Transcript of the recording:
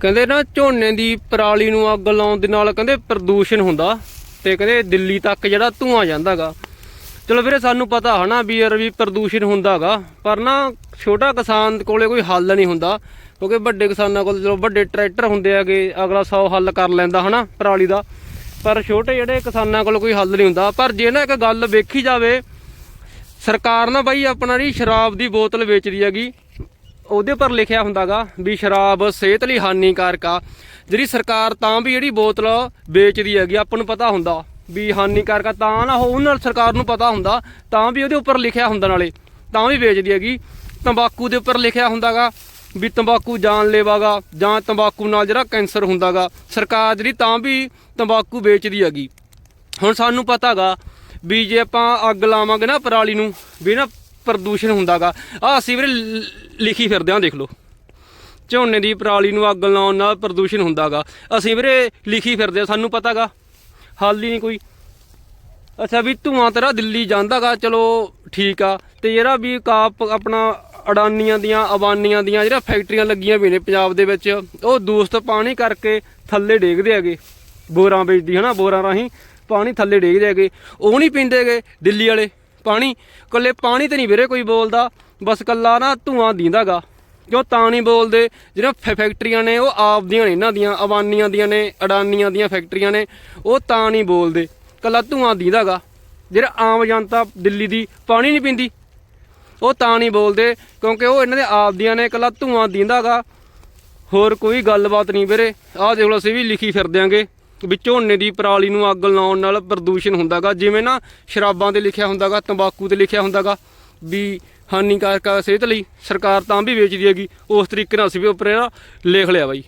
ਕਹਿੰਦੇ ਨਾ ਝੋਨੇ ਦੀ ਪਰਾਲੀ ਨੂੰ ਅੱਗ ਲਾਉਣ ਦੇ ਨਾਲ ਕਹਿੰਦੇ ਪ੍ਰਦੂਸ਼ਣ ਹੁੰਦਾ ਤੇ ਕਹਿੰਦੇ ਦਿੱਲੀ ਤੱਕ ਜਿਹੜਾ ਧੂਆਂ ਜਾਂਦਾਗਾ। ਚਲੋ ਵੀਰੇ ਸਾਨੂੰ ਪਤਾ ਹਨਾ ਵੀ ਯਾਰ ਵੀ ਪ੍ਰਦੂਸ਼ਣ ਹੁੰਦਾਗਾ, ਪਰ ਨਾ ਛੋਟਾ ਕਿਸਾਨ ਕੋਲੇ ਕੋਈ ਹੱਲ ਨਹੀਂ ਹੁੰਦਾ, ਕਿਉਂਕਿ ਵੱਡੇ ਕਿਸਾਨਾਂ ਕੋਲ ਚਲੋ ਵੱਡੇ ਟਰੈਕਟਰ ਹੁੰਦੇ ਆਗੇ ਅਗਲਾ 100 ਹੱਲ ਕਰ ਲੈਂਦਾ ਹਨਾ ਪਰਾਲੀ ਦਾ। ਪਰ ਛੋਟੇ ਜਿਹੜੇ ਕਿਸਾਨਾਂ ਕੋਲ ਕੋਈ ਹੱਲ ਨਹੀਂ ਹੁੰਦਾ, ਪਰ ਜੇ ਨਾ ਇੱਕ ਗੱਲ ਵੇਖੀ ਜਾਵੇ, ਸਰਕਾਰ ਨਾ ਬਾਈ ਆਪਣਾ ਜੀ ਸ਼ਰਾਬ ਦੀ ਬੋਤਲ ਵੇਚਦੀ ਹੈਗੀ ਉਹਦੇ ਉੱਪਰ ਲਿਖਿਆ ਹੁੰਦਾਗਾ ਵੀ ਸ਼ਰਾਬ ਸਿਹਤ ਲਈ ਹਾਨੀਕਾਰਕ ਆ। ਜਿਹੜੀ ਸਰਕਾਰ ਤਾਂ ਵੀ ਜਿਹੜੀ ਬੋਤਲ ਵੇਚਦੀ ਹੈਗੀ, ਆਪਾਂ ਨੂੰ ਪਤਾ ਹੁੰਦਾ ਵੀ ਹਾਨੀਕਾਰਕ ਆ, ਤਾਂ ਨਾ ਉਹ ਨਾਲ ਸਰਕਾਰ ਨੂੰ ਪਤਾ ਹੁੰਦਾ, ਤਾਂ ਵੀ ਉਹਦੇ ਉੱਪਰ ਲਿਖਿਆ ਹੁੰਦਾ ਨਾਲੇ, ਤਾਂ ਵੀ ਵੇਚਦੀ ਹੈਗੀ। ਤੰਬਾਕੂ ਦੇ ਉੱਪਰ ਲਿਖਿਆ ਹੁੰਦਾਗਾ ਵੀ ਤੰਬਾਕੂ ਜਾਨਲੇਵਾਗਾ ਜਾਂ ਤੰਬਾਕੂ ਨਾਲ ਜਿਹੜਾ ਕੈਂਸਰ ਹੁੰਦਾਗਾ, ਸਰਕਾਰ ਜਿਹੜੀ ਤਾਂ ਵੀ ਤੰਬਾਕੂ ਵੇਚਦੀ ਹੈਗੀ। ਹੁਣ ਸਾਨੂੰ ਪਤਾਗਾ ਵੀ ਜੇ ਆਪਾਂ ਅੱਗ ਲਾਵਾਂਗੇ ਨਾ ਪਰਾਲੀ ਨੂੰ, ਵੀ ਨਾ ਪ੍ਰਦੂਸ਼ਣ ਹੁੰਦਾਗਾ। ਆ ਅਸੀਂ ਵੀਰੇ ਲ- ਲਿਖੀ ਫਿਰਦੇ ਆਂ, ਦੇਖ ਲਓ। ਝੋਨੇ ਦੀ ਪਰਾਲੀ ਨੂੰ ਅੱਗ ਲਾਉਣ ਨਾਲ ਪ੍ਰਦੂਸ਼ਣ ਹੁੰਦਾਗਾ। ਅਸੀਂ ਵੀਰੇ ਲਿਖੀ ਫਿਰਦੇ ਆਂ, ਸਾਨੂੰ ਪਤਾਗਾ? ਹੱਲ ਹੀ ਨਹੀਂ ਕੋਈ। ਅੱਛਾ ਵੀ ਧੂਆਂ ਤੇਰਾ ਦਿੱਲੀ ਜਾਂਦਾਗਾ, ਚਲੋ ਠੀਕ ਆ। ਤੇ ਜਿਹੜਾ ਵੀ ਕਾਪ ਆਪਣਾ ਅਡਾਨੀਆਂ ਦੀਆਂ, ਅਬਾਨੀਆਂ ਦੀਆਂ ਜਿਹੜਾ ਫੈਕਟਰੀਆਂ ਲੱਗੀਆਂ ਵੀ ਨੇ ਪੰਜਾਬ ਦੇ ਵਿੱਚ, ਉਹ ਦੂਸ਼ਿਤ ਪਾਣੀ ਕਰਕੇ ਥੱਲੇ ਡੇਗਦੇ ਹੈਗੇ। ਬੋਰਾਂ ਵੇਚਦੀ ਹਨਾ, ਬੋਰਾਂ ਰਾਹੀਂ ਪਾਣੀ ਥੱਲੇ ਡੇਗਦੇ ਹੈਗੇ। ਉਹ ਨਹੀਂ ਪੀਂਦੇ ਪੀਂਦੇਗੇ ਦਿੱਲੀ ਵਾਲੇ। ਪਾਣੀ ਕੱਲੇ ਪਾਣੀ ਤੇ ਨਹੀਂ ਵੀਰੇ ਕੋਈ ਬੋਲਦਾ, ਬਸ ਕੱਲਾ ਨਾ ਧੂਆਂ ਦੀਂਦਾਗਾ। ਕਿਉਂ ਤਾਂ ਨਹੀਂ ਬੋਲਦੇ ਜਿਹੜਾ ਫੈ- ਫੈਕਟਰੀਆਂ ਨੇ, ਉਹ ਆਪਦੀਆਂ ਨੇ, ਇਹਨਾਂ ਦੀਆਂ ਅਬਾਨੀਆਂ ਦੀਆਂ ਨੇ, ਅਡਾਨੀਆਂ ਦੀਆਂ ਫੈਕਟਰੀਆਂ ਨੇ, ਉਹ ਤਾਂ ਨਹੀਂ ਬੋਲਦੇ ਕੱਲਾ ਧੂਆਂ ਦੀਂਦਾਗਾ। ਜਿਹੜਾ ਆਮ ਜਨਤਾ ਦਿੱਲੀ ਦੀ ਪਾਣੀ ਨਹੀਂ ਪੀਂਦੀ, ਉਹ ਤਾਂ ਨਹੀਂ ਬੋਲਦੇ, ਕਿਉਂਕਿ ਉਹ ਇਹਨਾਂ ਦੇ ਆਪਦੀਆਂ ਨੇ ਕੱਲਾ ਧੂਆਂ ਦੀਂਦਾਗਾ। ਹੋਰ ਕੋਈ ਗੱਲਬਾਤ ਨਹੀਂ ਵੀਰੇ, ਆਹ ਦੇਖ ਲਓ, ਅਸੀਂ ਵੀ ਲਿਖੀ ਫਿਰਦਿਆਂਗੇ ਵੀ ਝੋਨੇ ਦੀ ਪਰਾਲੀ ਨੂੰ ਅੱਗ ਲਾਉਣ ਨਾਲ ਪ੍ਰਦੂਸ਼ਣ ਹੁੰਦਾਗਾ, ਜਿਵੇਂ ਨਾ ਸ਼ਰਾਬਾਂ ਤੇ ਲਿਖਿਆ ਹੁੰਦਾਗਾ, ਤੰਬਾਕੂ ਤੇ ਲਿਖਿਆ ਹੁੰਦਾਗਾ, ਵੀ ਹਾਨੀਕਾਰਕ ਆ ਸਿਹਤ ਲਈ, ਸਰਕਾਰ ਤਾਂ ਵੀ ਵੇਚਦੀ ਹੈਗੀ, ਉਸ ਤਰੀਕੇ ਨਾਲ ਅਸੀਂ ਵੀ ਉੱਪਰ ਲਿਖ ਲਿਆ ਬਾਈ।